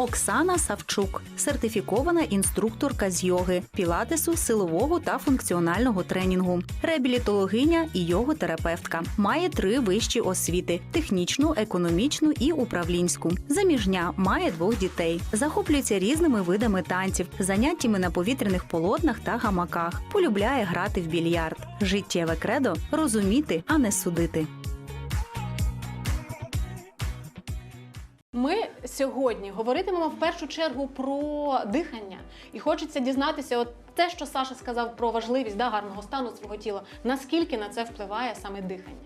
Оксана Савчук, сертифікована інструкторка з йоги, пілатесу, силового та функціонального тренінгу, реабілітологиня і йоготерапевтка. Має три вищі освіти: технічну, економічну і управлінську. Заміжня має двох дітей. Захоплюється різними видами танців, заняттями на повітряних полотнах та гамаках. Полюбляє грати в більярд. Життєве кредо розуміти, а не судити. Сьогодні говоритимемо в першу чергу про дихання, і хочеться дізнатися, от те, що Саша сказав про важливість да, гарного стану свого тіла, наскільки на це впливає саме дихання.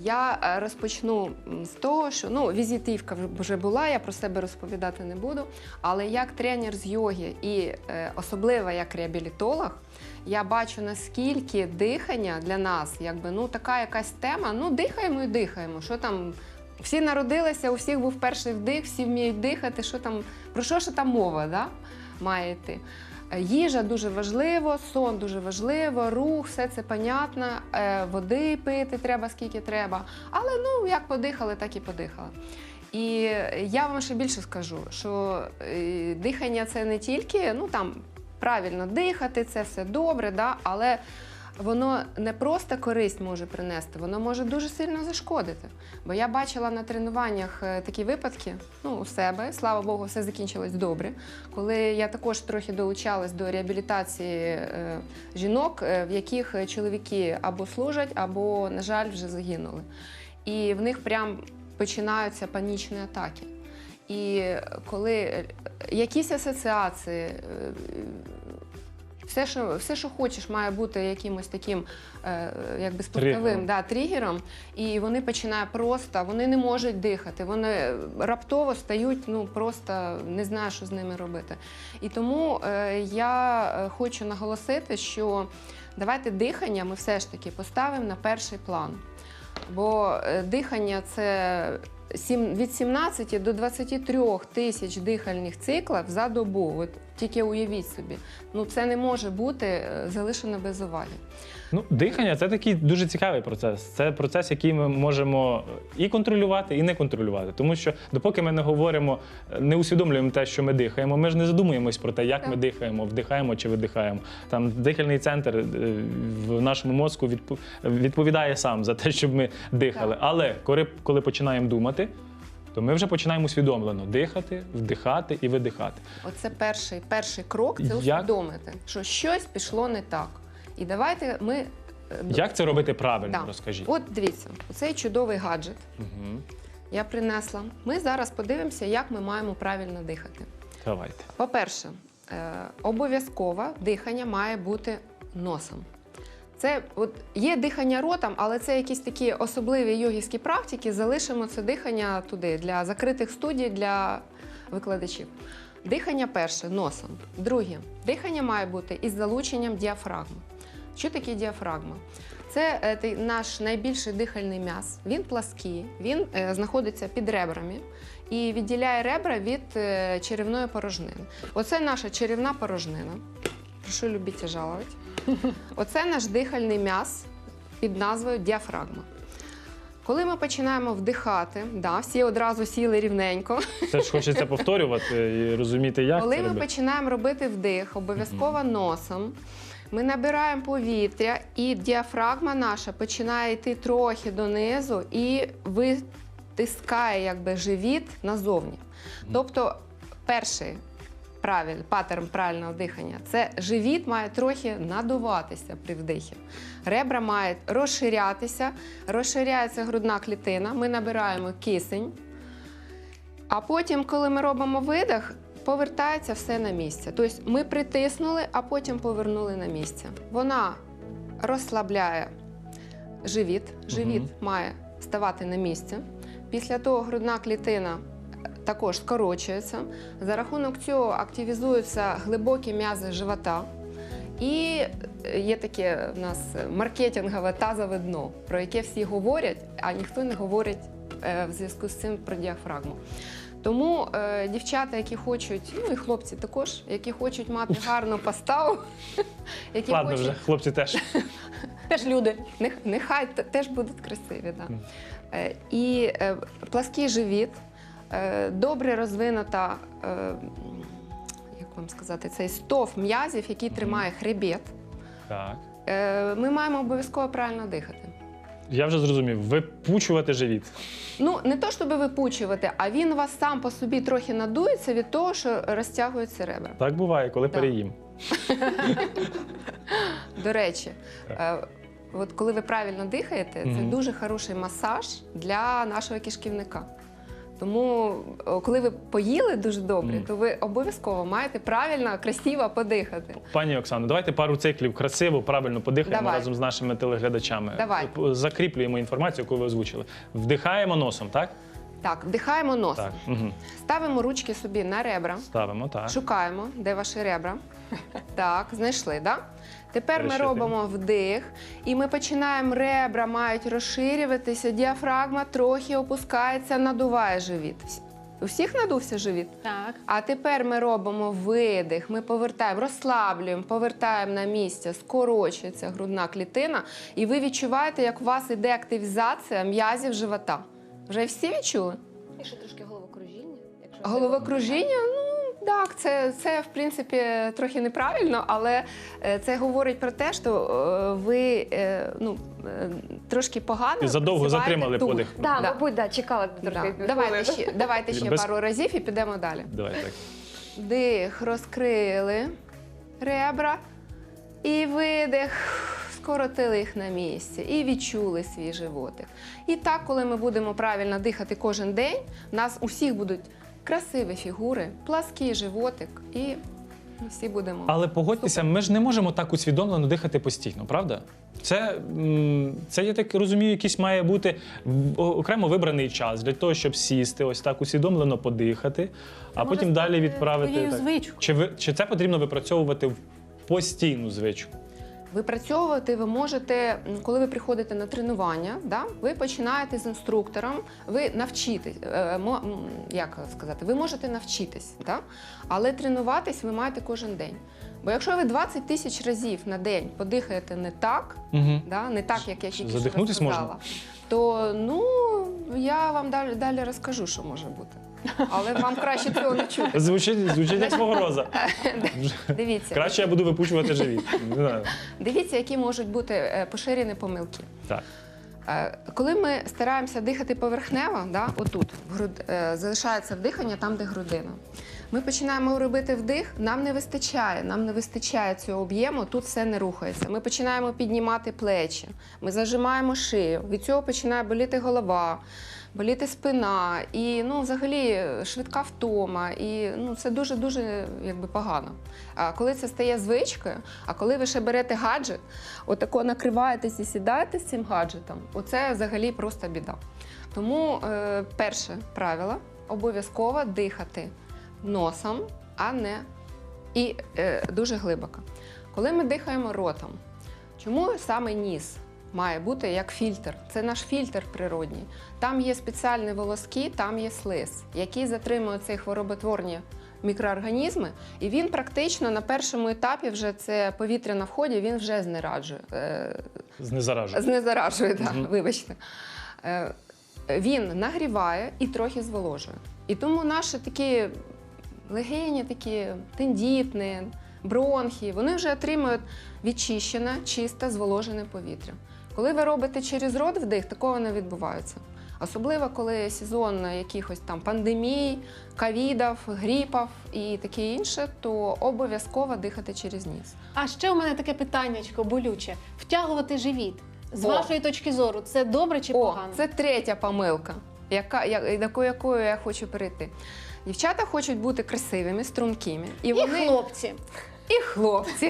Я е, розпочну з того, що ну, візитівка вже була, я про себе розповідати не буду. Але як тренер з йоги і е, особливо як реабілітолог, я бачу, наскільки дихання для нас, якби ну така якась тема. Ну, дихаємо і дихаємо. Що там? Всі народилися, у всіх був перший вдих, всі вміють дихати. Що там, про що ж там мова да? має йти? Їжа дуже важливо, сон дуже важливо, рух, все це понятно. Е, Води пити треба скільки треба. Але ну як подихали, так і подихали. І я вам ще більше скажу, що е, дихання це не тільки ну там правильно дихати, це все добре, да? але воно не просто користь може принести, воно може дуже сильно зашкодити. Бо я бачила на тренуваннях е, такі випадки, ну, у себе, слава Богу, все закінчилось добре. Коли я також трохи долучалась до реабілітації е, жінок, е, в яких чоловіки або служать, або, на жаль, вже загинули. І в них прям починаються панічні атаки. І коли якісь асоціації, все, що, все, що хочеш, має бути якимось таким е, якби спортовим Тригером. да, тригером, і вони починають просто, вони не можуть дихати, вони раптово стають, ну просто не знаю, що з ними робити. І тому е, я е, хочу наголосити, що давайте дихання ми все ж таки поставимо на перший план. Бо е, дихання це від 17 до 23 тисяч дихальних циклів за добу. От тільки уявіть собі. Ну це не може бути е, залишено без уваги. Ну, дихання це такий дуже цікавий процес. Це процес, який ми можемо і контролювати, і не контролювати. Тому що допоки ми не говоримо, не усвідомлюємо те, що ми дихаємо, ми ж не задумуємось про те, як ми дихаємо, вдихаємо чи видихаємо. Там дихальний центр е, в нашому мозку відповідає сам за те, щоб ми дихали. Так. Але коли, коли починаємо думати, то ми вже починаємо усвідомлено дихати, вдихати і видихати. Оце перший, перший крок це Як? усвідомити, що щось пішло не так. І давайте ми. е, Як це робити правильно, Да. розкажіть. От дивіться, цей чудовий гаджет Угу. я принесла. Ми зараз подивимося, як ми маємо правильно дихати. Давайте. По-перше, е, обов'язково дихання має бути носом. Це от є дихання ротом, але це якісь такі особливі йогівські практики. Залишимо це дихання туди для закритих студій для викладачів. Дихання перше носом. Друге, дихання має бути із залученням діафрагми. Що таке діафрагма? Це е, наш найбільший дихальний м'яз. Він плаский, він е, знаходиться під ребрами і відділяє ребра від е, черевної порожнини. Оце наша черевна порожнина. Прошу любіть жалувати. Оце наш дихальний м'яз під назвою діафрагма. Коли ми починаємо вдихати, да, всі одразу сіли рівненько. Це ж хочеться повторювати і розуміти, як Коли це ми робити. починаємо робити вдих, обов'язково носом, ми набираємо повітря, і діафрагма наша починає йти трохи донизу і витискає якби, живіт назовні. Тобто, перший правиль, паттерн правильного дихання це живіт має трохи надуватися при вдихі. Ребра мають розширятися, розширяється грудна клітина, ми набираємо кисень. А потім, коли ми робимо видих, повертається все на місце. Тобто ми притиснули, а потім повернули на місце. Вона розслабляє живіт. Живіт Мгм. має ставати на місце. Після того грудна клітина також скорочується. За рахунок цього активізуються глибокі м'язи живота. І є таке в нас маркетингове тазове дно, про яке всі говорять, а ніхто не говорить е, в зв'язку з цим про діафрагму. Тому е, дівчата, які хочуть, ну і хлопці також, які хочуть мати гарну поставу, які Ладно, хочуть вже хлопці теж. Теж люди. Нех- Нехай теж будуть красиві. Да. Е, І е, плаский живіт е, добре розвинута, е, як вам сказати, цей стов м'язів, який тримає хребет, Так. е, ми маємо обов'язково правильно дихати. Я вже зрозумів. Випучувати живіт. Ну, не то, щоб випучувати, а він у вас сам по собі трохи надується від того, що розтягуються ребра. Так буває, коли Да. переїм. До речі, е, от коли ви правильно дихаєте, це дуже хороший масаж для нашого кишківника. Тому, коли ви поїли дуже добре, то ви обов'язково маєте правильно, красиво подихати. Пані Оксано, давайте пару циклів красиво, правильно подихаємо Давай. разом з нашими телеглядачами. Давай. П- Закріплюємо інформацію, яку ви озвучили. Вдихаємо носом, так? Так, вдихаємо носом, Так. Угу. ставимо ручки собі на ребра, Ставимо, так. шукаємо, де ваші ребра. Так, знайшли, да? Тепер ми робимо вдих, і ми починаємо ребра мають розширюватися, діафрагма трохи опускається, надуває живіт. У всіх надувся живіт? Так. А тепер ми робимо видих, ми повертаємо, розслаблюємо, повертаємо на місце, скорочується грудна клітина, і ви відчуваєте, як у вас іде активізація м'язів живота. Вже всі відчули? І ще трошки головокружіння. Якщо Головокружіння, ну так, це, це в принципі трохи неправильно, але е, це говорить про те, що е, ви е, ну, трошки погано задовго затримали тут. подих. Да, Да. мабуть, да, чекала Да. Давайте ще, давайте ще Без- пару разів і підемо далі. Давай так. Вдих, розкрили ребра. І видих, скоротили їх на місці і відчули свій животик. І так, коли ми будемо правильно дихати кожен день, у нас усіх будуть красиві фігури, плаский животик, і всі будемо. Але погодьтеся, ми ж не можемо так усвідомлено дихати постійно, правда? Це, м, це я так розумію, якийсь має бути в- о- окремо вибраний час для того, щоб сісти, ось так усвідомлено подихати, а потім далі відправити. твоєю так. звичкою. Чи, ви, чи це потрібно випрацьовувати в постійну звичку? Випрацьовувати ви можете, коли ви приходите на тренування, да, ви починаєте з інструктором, ви навчитесь, е, як сказати, ви можете навчитись, да? але тренуватись ви маєте кожен день. Бо якщо ви 20 тисяч разів на день подихаєте не так, Угу. да, не так, як я тільки що розказала, можна? то ну, я вам далі, далі розкажу, що може бути. Але вам краще цього не чути. Звучить, звучить як погроза. Дивіться, Краще я буду випучувати живіт. Не знаю. дивіться, які можуть бути е, поширені помилки. Так. Е, Коли ми стараємося дихати поверхнево, да, отут груд... е, залишається вдихання там, де грудина. Ми починаємо робити вдих, нам не вистачає, нам не вистачає цього об'єму, тут все не рухається. Ми починаємо піднімати плечі, ми зажимаємо шию. Від цього починає боліти голова, боліти спина, і ну, взагалі швидка втома. І ну, це дуже дуже якби погано. А коли це стає звичкою, а коли ви ще берете гаджет, отако накриваєтесь і сідаєте з цим гаджетом, оце взагалі просто біда. Тому е, перше правило обов'язково дихати носом, а не і е, дуже глибоко. Коли ми дихаємо ротом, чому саме ніс має бути як фільтр? Це наш фільтр природній. Там є спеціальні волоски, там є слиз, який затримує ці хвороботворні мікроорганізми, і він практично на першому етапі вже це повітря на вході, він вже знераджує. Е, Знезаражує. Знезаражує, так, Мгм. вибачте. Е, Він нагріває і трохи зволожує. І тому наші такі легені, такі тендітні, бронхи, вони вже отримують відчищене, чисте, зволожене повітря. Коли ви робите через рот вдих, такого не відбувається. Особливо, коли сезон якихось там пандемій, ковідів, гріпів і таке інше, то обов'язково дихати через ніс. А ще у мене таке питаннячко болюче: втягувати живіт. З О. вашої точки зору, це добре чи О, погано? це третя помилка, яка, я, до якої я хочу перейти. Дівчата хочуть бути красивими, стрункими. І, І вони, хлопці. і хлопці.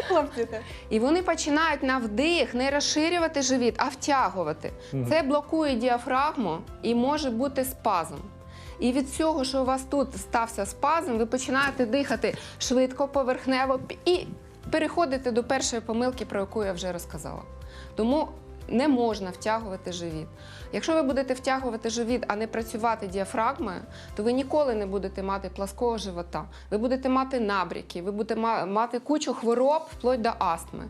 І хлопці. так. І вони починають на вдих не розширювати живіт, а втягувати. Це блокує діафрагму і може бути спазм. І від цього, що у вас тут стався спазм, ви починаєте дихати швидко, поверхнево і переходите до першої помилки, про яку я вже розказала. Тому не можна втягувати живіт. Якщо ви будете втягувати живіт, а не працювати діафрагмою, то ви ніколи не будете мати плаского живота. Ви будете мати набряки, ви будете мати кучу хвороб вплоть до астми.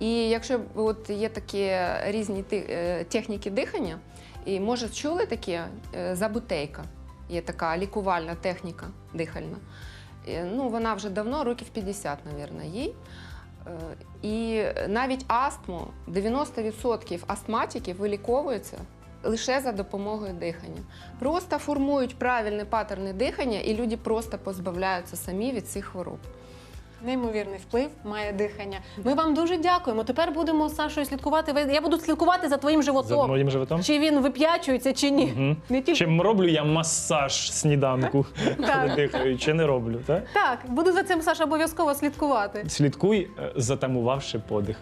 І якщо от є такі різні е, техніки дихання, і може чули таке е, забутейка. Є така лікувальна техніка дихальна. Е, Ну, вона вже давно, років 50, мабуть, їй. Е, І навіть астму 90% астматиків виліковуються лише за допомогою дихання. Просто формують правильні паттерни дихання, і люди просто позбавляються самі від цих хвороб. Неймовірний вплив має дихання. Ми вам дуже дякуємо. Тепер будемо з Сашою слідкувати. Я буду слідкувати за твоїм За животом. моїм животом. Чи він вип'ячується, чи ні. Угу. Не тільки Чим роблю я масаж сніданку, коли дихаю, чи не роблю, так? так, буду за цим Саша обов'язково слідкувати. Слідкуй, е, затамувавши подих.